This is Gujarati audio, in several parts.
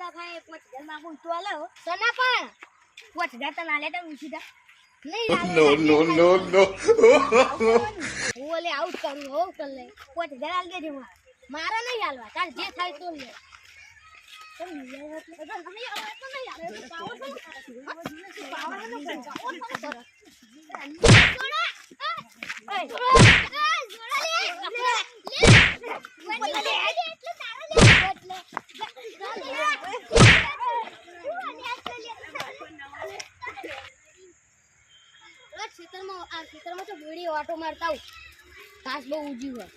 ધક્કા ખાય પાંચ હજાર માંગુ તો આલે હો સના પણ પાંચ હજાર તને આલે તો નહીં No, no, no, no. હું ઓલે આઉટ કરું હો કર લે પાંચ હજાર આલ દેજે મને મારે નહીં હાલવા તાર જે થાય તો લે કેમ નહીં આવે એટલે? અગર નહીં આવે એટલે નહીં આવે. એટલે પાવર શું કરે? પાવર શું કરે? પાવર શું કરે? આ ખેતરમાં તો બીડી ઓટો મારતા ઘાસ બહુ ઉજી હોય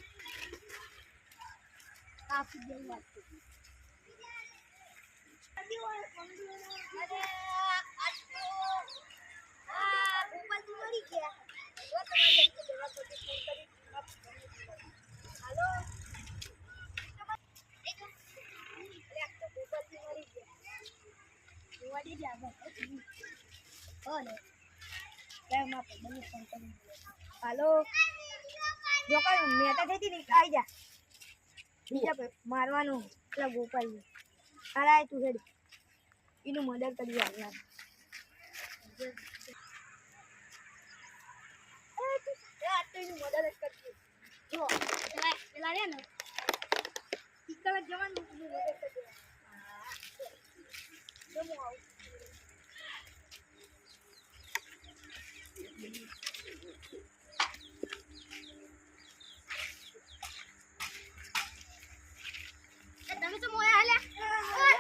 હાલો જો કઈ મેટા થઈ હતી આઈ જા. બીજા મારવાનું, પેલા ગોપાલ અરે તું હેડ. એનું મદદ કરી આવ એનું મદદ જ કરતી જો, પેલા પેલા ને ટીકલ જવાનું એનું મદદ કરતી જો હું આવું એ તમે તો મોયા હાલ્યા ઓય,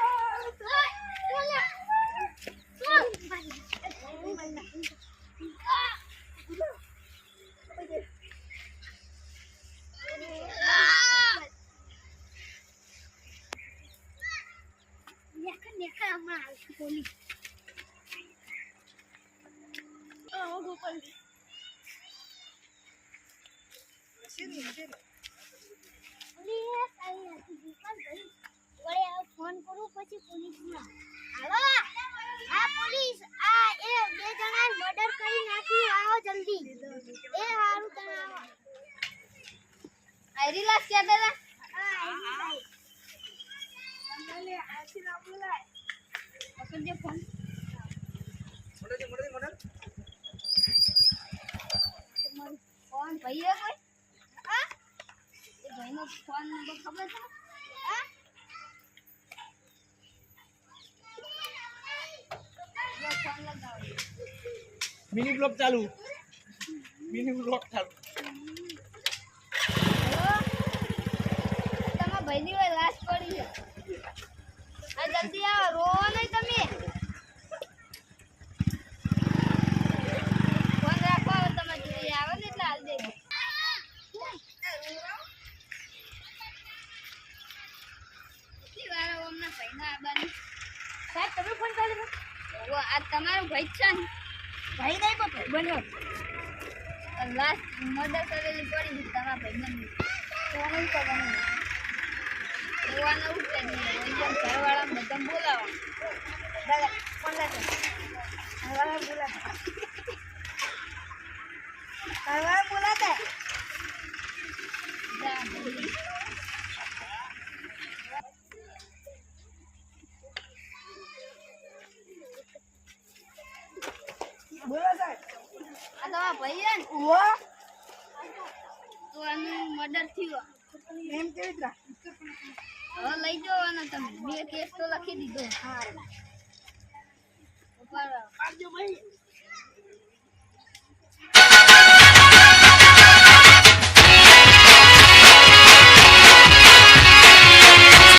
ઓય, ઓય, ઓય. નેખા નેખા હમણાં આવશે પોલીસ પોલીસ આવી હતી દુકાન ભરી વળે આ ફોન કરું પછી પોલીસમાં હાલો આ પોલીસ આ એ બે જણા મર્ડર કરી નાખ્યું આવો જલ્દી એ હારું તમે આવો આયરી લાસ કે દાદા હા આયરી તમને આથી ના બોલાય પકડજે મિની બ્લોક ચાલુ. મિની બ્લોક ચાલુ. તમારા ભાઈની વાય લાશ પડી છે. જલ્દી આવો રોવો નહીં તમે. ફોન રાખો હવે તમે જોઈ આવે ને એટલે હાલ દેજો? સાહેબ તમે ફોન ઓવો, આ તમારો ભાઈ છે ને. ભાઈ નહીં પણ ભાઈ બન્યો. લાસ્ટ મદદ કરેલી પડી તમારા ભાઈ ફોન જ કરવાનો. જોવાનું ઉઠે નહીં ઘરવાળા બધા બોલાવા. દાદા બોલાતા. બોલાતા. બોલો સાહેબ. આ તમારા ભાઈ ને. તો મર્ડર થયો. એમ કેવી રીતના હવે લઈ જવાના તમે. બે કેસ તો લખી દીધો. હા ઉપર ભાઈ.